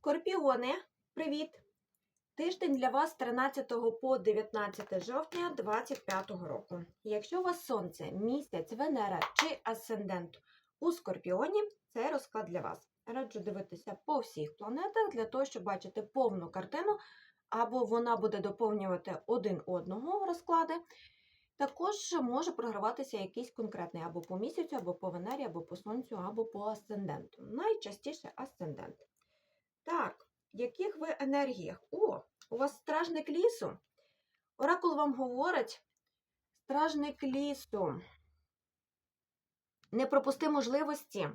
Скорпіони, привіт! Тиждень для вас з 13 по 19 жовтня 2025 року. Якщо у вас сонце, місяць, Венера чи асцендент у Скорпіоні, це розклад для вас. Раджу дивитися по всіх планетах для того, щоб бачити повну картину, або вона буде доповнювати один одного розклади. Також може програватися якийсь конкретний або по місяцю, або по Венері, або по сонцю, або по асценденту. Найчастіше асцендент. Так, яких ви енергіях? О, у вас стражник лісу. Оракул вам говорить, стражник лісу. Не пропусти можливості.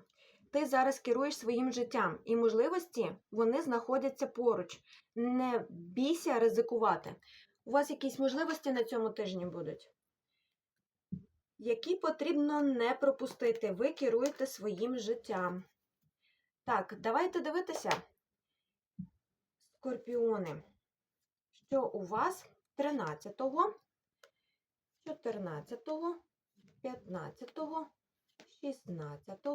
Ти зараз керуєш своїм життям, і можливості вони знаходяться поруч. Не бійся ризикувати. У вас якісь можливості на цьому тижні будуть, які потрібно не пропустити. Ви керуєте своїм життям. Так, давайте дивитися. Скорпіони, що у вас 13, 14, 15, 16,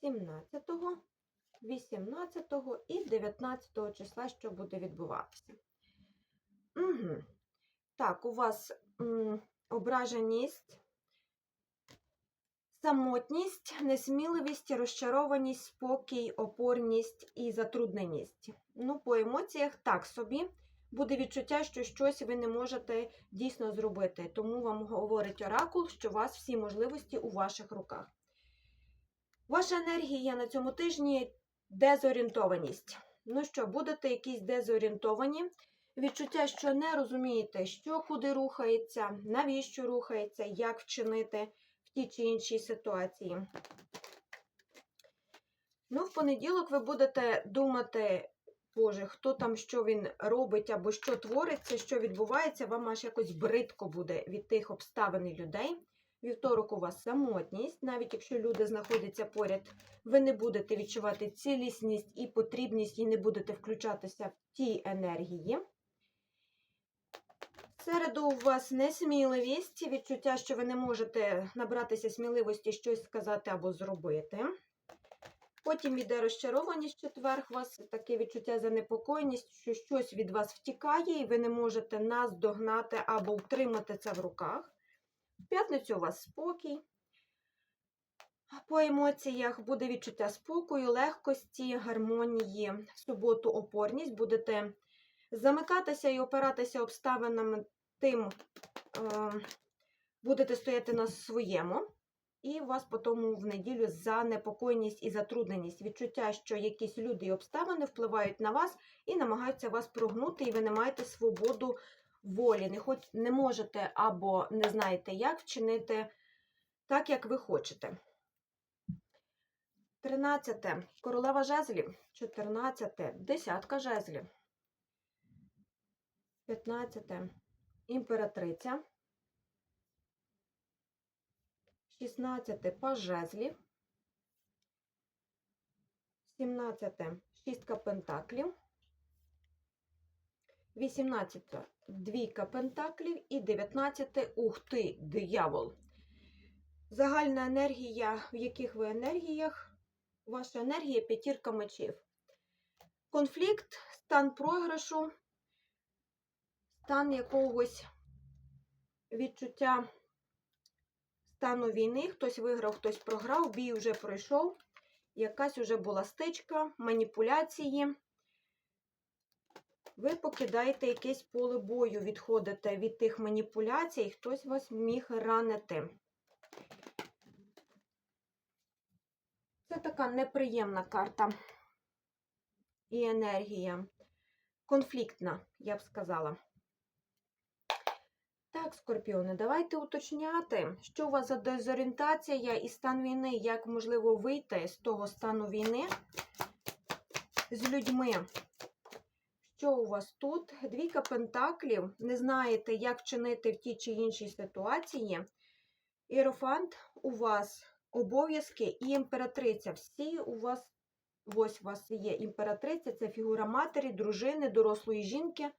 17, 18 і 19 числа, що буде відбуватися. Угу. Так, у вас м, ображеність, самотність, несміливість, розчарованість, спокій, опорність і затрудненість. Ну, по емоціях так собі. Буде відчуття, що щось ви не можете дійсно зробити. Тому вам говорить оракул, що у вас всі можливості у ваших руках. Ваша енергія на цьому тижні дезорієнтованість. Ну що, будете якісь дезорієнтовані, відчуття, що не розумієте, що куди рухається, навіщо рухається, як вчинити в тій чи іншій ситуації. Ну, в понеділок ви будете думати, Боже, хто там що він робить або що твориться, що відбувається, вам аж якось бридко буде від тих обставин і людей. Вівторок у вас самотність, навіть якщо люди знаходяться поряд, ви не будете відчувати цілісність і потрібність, і не будете включатися в ті енергії. Середу у вас несміливість, відчуття, що ви не можете набратися сміливості щось сказати або зробити. Потім йде розчарованість четвер, у вас таке відчуття занепокоєність, що щось від вас втікає, і ви не можете нас догнати або утримати це в руках. В п'ятницю у вас спокій. По емоціях буде відчуття спокою, легкості, гармонії, в суботу опорність. Будете замикатися і опиратися обставинами тим, е, будете стояти на своєму. І вас потім в неділю занепокоєність і затрудненість, відчуття, що якісь люди і обставини впливають на вас і намагаються вас прогнути, і ви не маєте свободу волі, не, хоч, не можете або не знаєте, як вчинити так, як ви хочете. 13. Королева жезлів. 14. Десятка жезлів. 15. Імператриця. 16 паж жезлів, 17 шістка пентаклів, 18 двійка пентаклів. І 19 ух ти, диявол. Загальна енергія, в яких ви енергіях, ваша енергія п'ятірка мечів. Конфлікт, стан програшу, стан якогось відчуття стану війни, хтось виграв, хтось програв, бій вже пройшов, якась вже була стичка, маніпуляції. Ви покидаєте якесь поле бою, відходите від тих маніпуляцій, хтось вас міг ранити. Це така неприємна карта і енергія. Конфліктна, я б сказала. Так, скорпіони, давайте уточняти, що у вас за дезорієнтація і стан війни, як можливо вийти з того стану війни з людьми. Що у вас тут? Двійка пентаклів, не знаєте, як вчинити в тій чи іншій ситуації. Іерофант у вас обов'язки і імператриця. Всі у вас, ось у вас є імператриця, це фігура матері, дружини, дорослої жінки.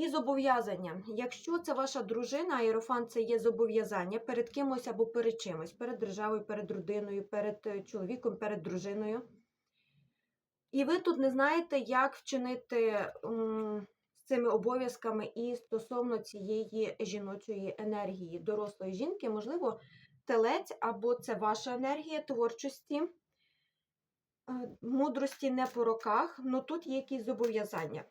І зобов'язання. Якщо це ваша дружина, аерофан це є зобов'язання перед кимось або перед чимось, перед державою, перед родиною, перед чоловіком, перед дружиною, І ви тут не знаєте, як вчинити з цими обов'язками і стосовно цієї жіночої енергії, дорослої жінки, можливо, телець або це ваша енергія творчості, е, мудрості не по роках, але тут є якісь зобов'язання.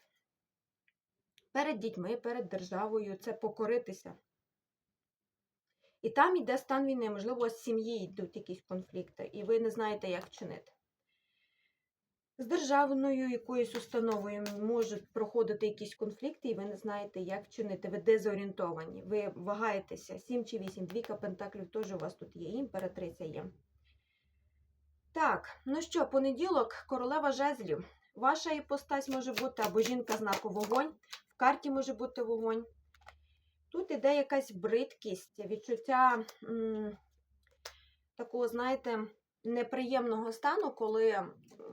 Перед дітьми, перед державою це покоритися. І там йде стан війни, можливо, з сім'ї йдуть якісь конфлікти, і ви не знаєте, як вчинити. З державною якоюсь установою можуть проходити якісь конфлікти, і ви не знаєте, як вчинити. Ви дезорієнтовані, ви вагаєтеся. 7 чи 8, двійка пентаклів теж у вас тут є, імператриця є. Так, ну що, понеділок, королева жезлів. Ваша іпостась може бути або жінка знаку вогонь, карті може бути вогонь. Тут іде якась бридкість, відчуття м, такого, знаєте, неприємного стану, коли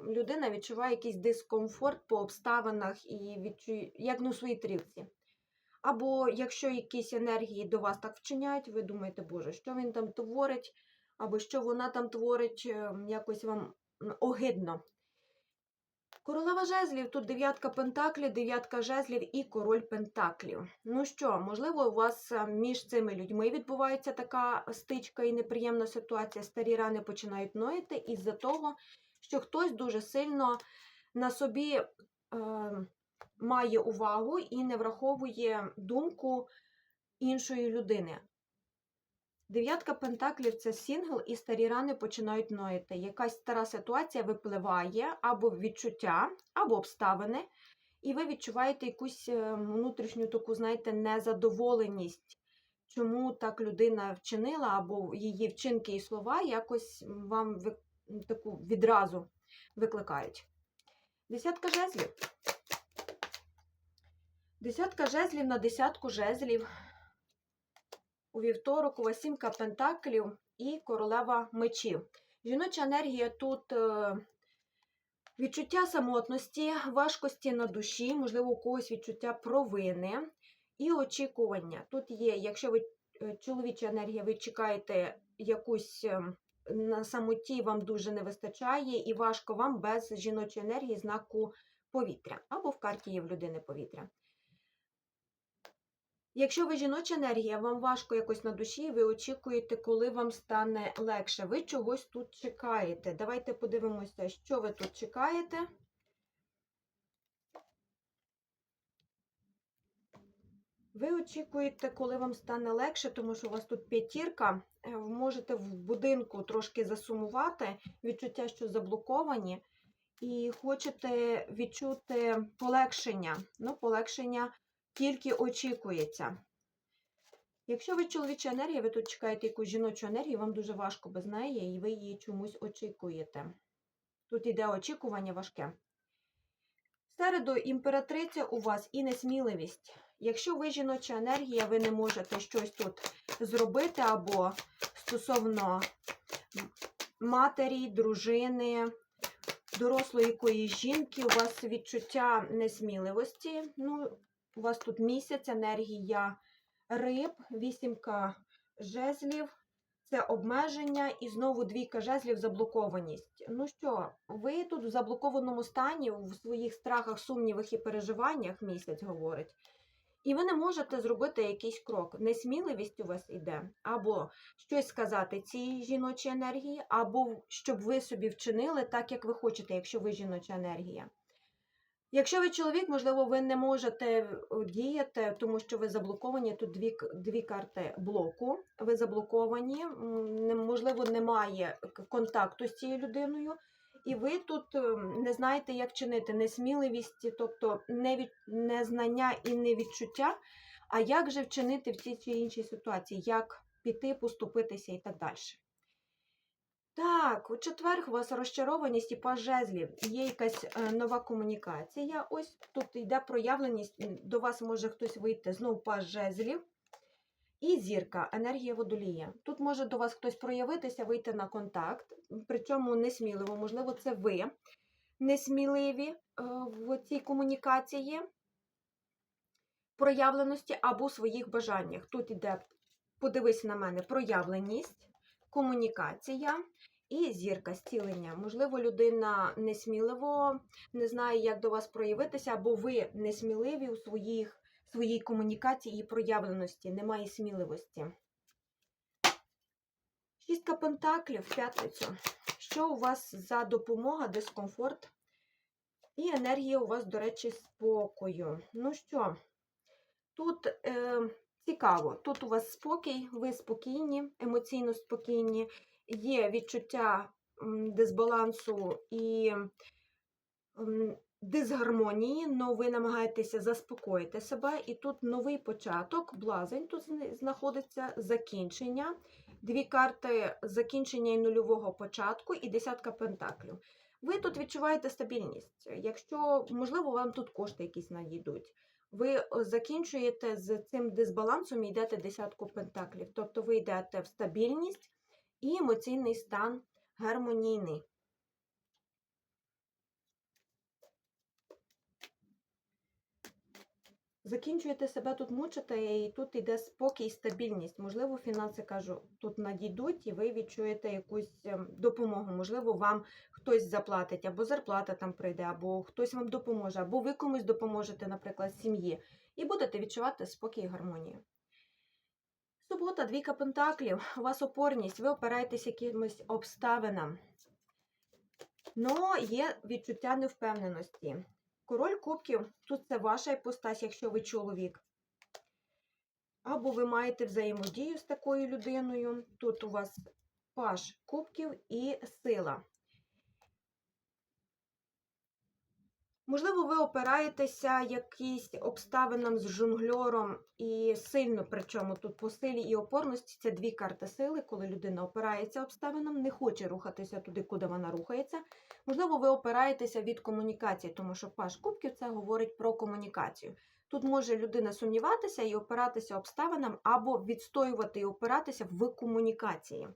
людина відчуває якийсь дискомфорт по обставинах і відчує, як на своїй трівці. Або якщо якісь енергії до вас так вчиняють, ви думаєте, Боже, що він там творить, або що вона там творить, е, якось вам огидно. Королева жезлів, тут дев'ятка пентаклів, дев'ятка жезлів і король пентаклів. Ну що, можливо, у вас е, між цими людьми відбувається така стичка і неприємна ситуація. Старі рани починають ноїти із-за того, що хтось дуже сильно на собі е, має увагу і не враховує думку іншої людини. Дев'ятка пентаклів це сингл, і старі рани починають ноїти. Якась стара ситуація випливає або відчуття, або обставини, і ви відчуваєте якусь е, внутрішню таку, знаєте, незадоволеність, чому так людина вчинила, або її вчинки і слова якось вам таку відразу викликають. Десятка жезлів. Десятка жезлів на десятку жезлів. У вівторок у пентаклів і королева мечів. Жіноча енергія тут е, відчуття самотності, важкості на душі, можливо, у когось відчуття провини і очікування. Тут є, якщо ви е, чоловіча енергія, ви чекаєте якусь е, на самоті, вам дуже не вистачає, і важко вам без жіночої енергії знаку повітря. Або в карті є в людини повітря. Якщо ви жіноча енергія, вам важко якось на душі, ви очікуєте, коли вам стане легше. Ви чогось тут чекаєте. Давайте подивимося, що ви тут чекаєте. Ви очікуєте, коли вам стане легше, тому що у вас тут п'ятірка. Е, ви Можете в будинку трошки засумувати, відчуття, що заблоковані, і хочете відчути полегшення. Ну, полегшення тільки очікується. Якщо ви чоловіча енергія, ви тут чекаєте якусь жіночу енергію, вам дуже важко без неї, і ви її чомусь очікуєте. Тут іде очікування важке. Середу імператриця у вас і несміливість. Якщо ви жіноча енергія, ви не можете щось тут зробити, або стосовно матері, дружини, дорослої якоїсь жінки, у вас відчуття несміливості. Ну, у вас тут місяць, енергія риб, вісімка жезлів, це обмеження і знову двійка жезлів заблокованість. Ну що, ви тут в заблокованому стані, в своїх страхах, сумнівах і переживаннях місяць говорить. І ви не можете зробити якийсь крок. Несміливість у вас іде, або щось сказати цій жіночій енергії, або щоб ви собі вчинили так, як ви хочете, якщо ви жіноча енергія. Якщо ви чоловік, можливо, ви не можете е, діяти, тому що ви заблоковані. Тут дві, дві карти блоку. Ви заблоковані, можливо, немає контакту з цією людиною, і ви тут е, не знаєте, як чинити несміливість, тобто не незнання і невідчуття, а як же вчинити в цій чи іншій ситуації, як піти, поступитися і так далі. Так, у четвер у вас розчарованість і паж жезлів. Є якась е, нова комунікація. Ось тут йде проявленість. До вас може хтось вийти знову паж жезлів. І зірка, енергія водолія. Тут може до вас хтось проявитися, вийти на контакт, причому несміливо, можливо, це ви несміливі е, в цій комунікації, проявленості або своїх бажаннях. Тут іде, подивись на мене, проявленість, комунікація І зірка зцілення. Можливо, людина несміливо не знає, як до вас проявитися, або ви несміливі у своїх, своїй комунікації і проявленості, немає сміливості. Шістка пентаклів в п'ятницю. Що у вас за допомога, дискомфорт? І енергія у вас, до речі, спокою. Ну що, тут е, цікаво, тут у вас спокій, ви спокійні, емоційно спокійні, є відчуття дисбалансу і дисгармонії, але ви намагаєтеся заспокоїти себе. І тут новий початок, блазень тут знаходиться закінчення. Дві карти закінчення і нульового початку, і десятка пентаклів. Ви тут відчуваєте стабільність. Якщо, можливо, вам тут кошти якісь надійдуть. Ви закінчуєте з цим дисбалансом і йдете десятку пентаклів. Тобто ви йдете в стабільність і емоційний стан гармонійний. Закінчуєте себе тут мучите, і тут йде спокій, стабільність. Можливо, фінанси кажу, тут надійдуть, і ви відчуєте якусь ем, допомогу. Можливо, вам хтось заплатить, або зарплата там прийде, або хтось вам допоможе, або ви комусь допоможете, наприклад, сім'ї, і будете відчувати спокій і гармонію. Субота, двійка пентаклів, у вас опорність, ви опираєтесь якимось обставинам. Но є відчуття невпевненості. Король кубків, тут це ваша іпостась, якщо ви чоловік. Або ви маєте взаємодію з такою людиною. Тут у вас паш кубків і сила. Можливо, ви опираєтеся якимсь обставинам з жонгльором і сильно, причому тут по силі і опорності це дві карти сили, коли людина опирається обставинам, не хоче рухатися туди, куди вона рухається. Можливо, ви опираєтеся від комунікації, тому що паш кубків це говорить про комунікацію. Тут може людина сумніватися і опиратися обставинам, або відстоювати і опиратися в комунікації.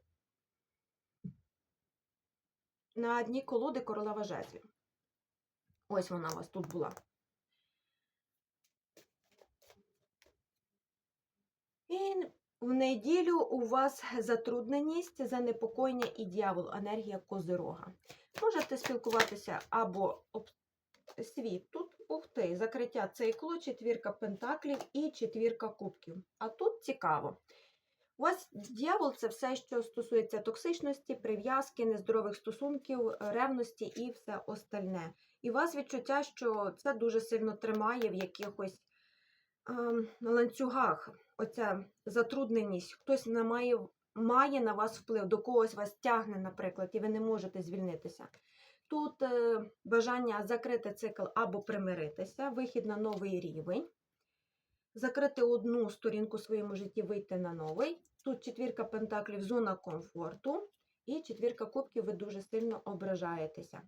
На дні колоди королева жезлів. Ось вона у вас тут була. І в неділю у вас затрудненість, занепокоєння і дьявол, енергія козирога. Можете спілкуватися або об світ. Тут, ух ти, закриття циклу, четвірка пентаклів і четвірка кубків. А тут цікаво. У вас дьявол це все, що стосується токсичності, прив'язки, нездорових стосунків, ревності і все остальне. І у вас відчуття, що це дуже сильно тримає в якихось ем, ланцюгах. Оця затрудненість, хтось не має, має на вас вплив, до когось вас тягне, наприклад, і ви не можете звільнитися. Тут е, бажання закрити цикл або примиритися, вихід на новий рівень, закрити одну сторінку в своєму житті, вийти на новий. Тут четвірка пентаклів, зона комфорту, і четвірка кубків, ви дуже сильно ображаєтеся.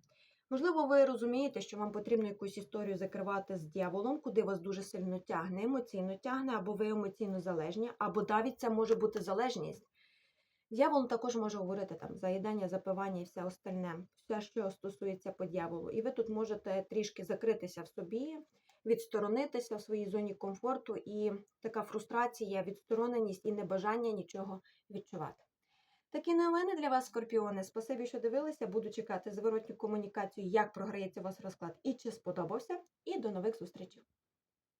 Можливо, ви розумієте, що вам потрібно якусь історію закривати з дьяволом, куди вас дуже сильно тягне, емоційно тягне, або ви емоційно залежні, або навіть це може бути залежність. Дьявол також може говорити там заїдання, запивання і все остальне, все, що стосується по дьяволу. І ви тут можете трішки закритися в собі, відсторонитися в своїй зоні комфорту, і така фрустрація, відстороненість і небажання нічого відчувати. Такі новини для вас, скорпіони. Спасибі, що дивилися. Буду чекати зворотню комунікацію, як програється у вас розклад і чи сподобався. І до нових зустрічей.